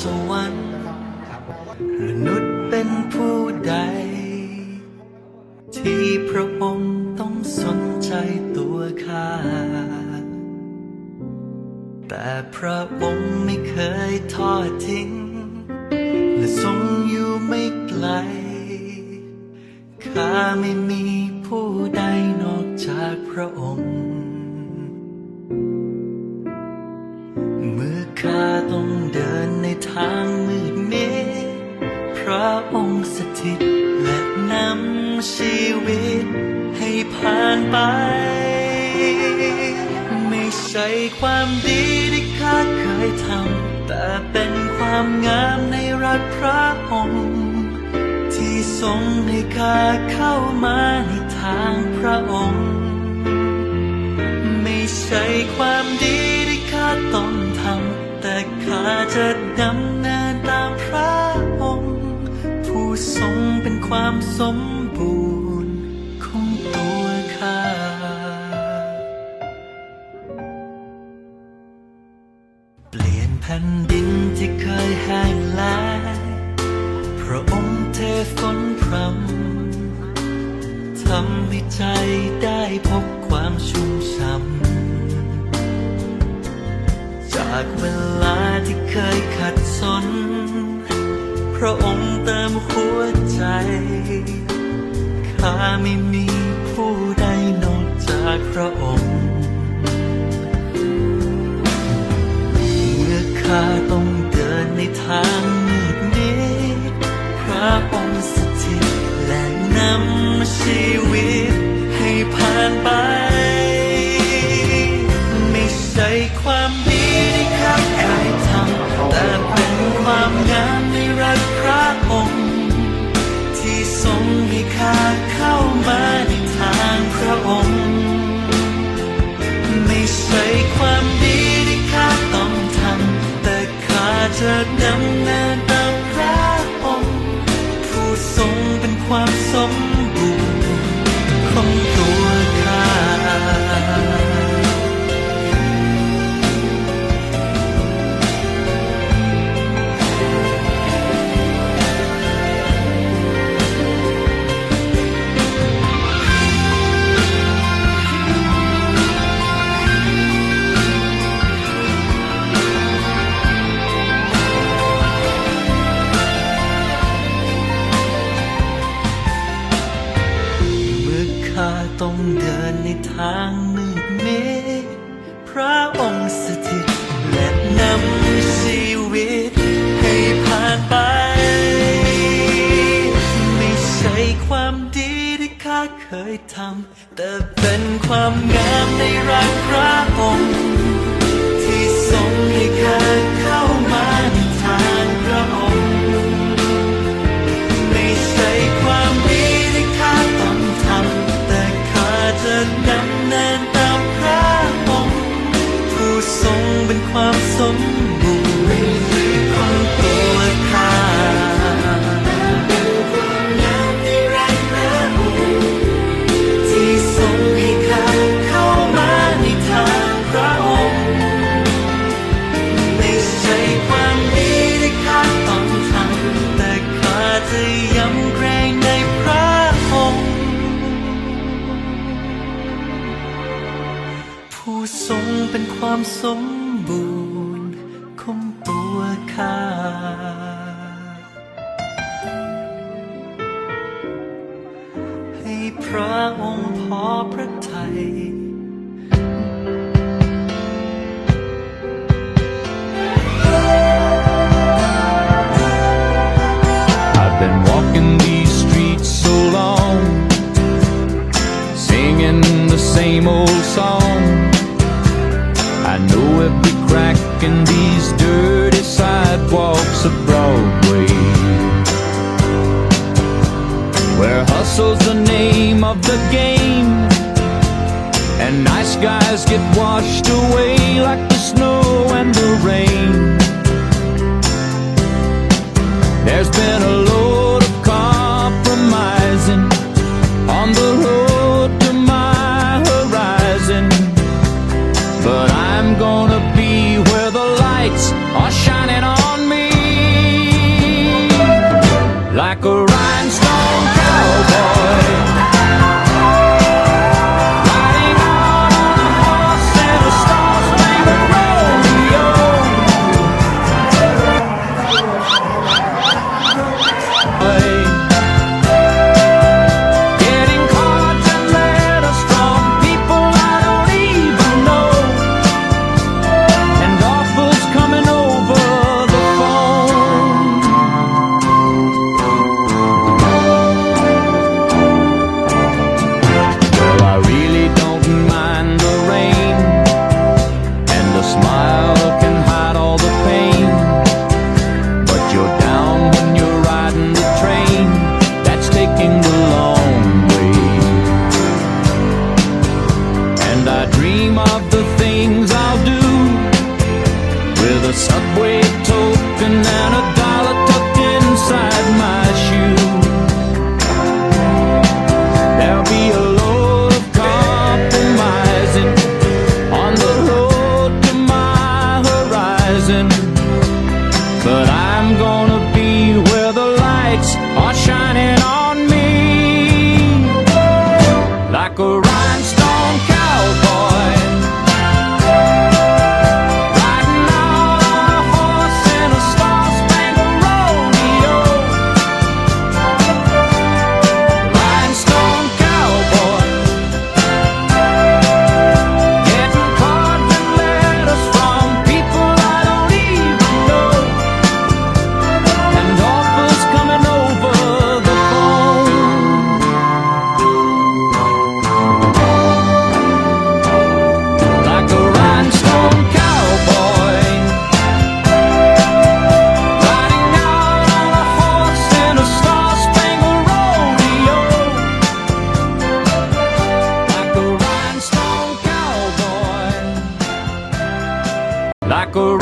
สวรรค์มนุษย์เป็นผู้ใด ที่พระองค์ต้องสนใจตัวข้า แต่พระองค์ไม่เคยทอดทิ้ง และทรงอยู่ไม่ไกลข้าไม่มี ไป ไม่ใช่ความดีที่ข้าเคยทำ แต่เป็นความงามในรักพระองค์ที่ทรงให้ข้าเข้ามาในทางพระองค์ ไม่ใช่ความดีที่ข้าต้องทำ แต่ข้าจะดำเนินตามพระองค์ ผู้ทรงเป็นความสม ดินที่เคยแห้งแล้งพระองค์เทฝนพรำทำให้ใจได้พบความชุ่มช่ำจากเวลาที่เคยขัดสน พระองค์เติมหัวใจข้าไม่มีผู้ใดนอกจากพระองค์ ข้าต้องเดินในทางมืดมิดพระองค์สถิตและนำชีวิตให้ผ่านไปาจำแต่เป็นความงามในรักพระองค์ที่ทรงให้ข้าเข้ามาในทางพระองค์ไม่ใช่ความดีที่ข้าต้องทำแต่ข้าจะดำเนินตามพระองค์ผู้ทรงเป็นความสม สมบูรณ์ของตัวข้าให้พระองค์พอพระทัย of the game, and nice guys get washed away like the snow and the rain. There's been a load of compromising on the road to my horizon. But I'm gonna be where the lights are shining on me like a rhinestone Rhinestone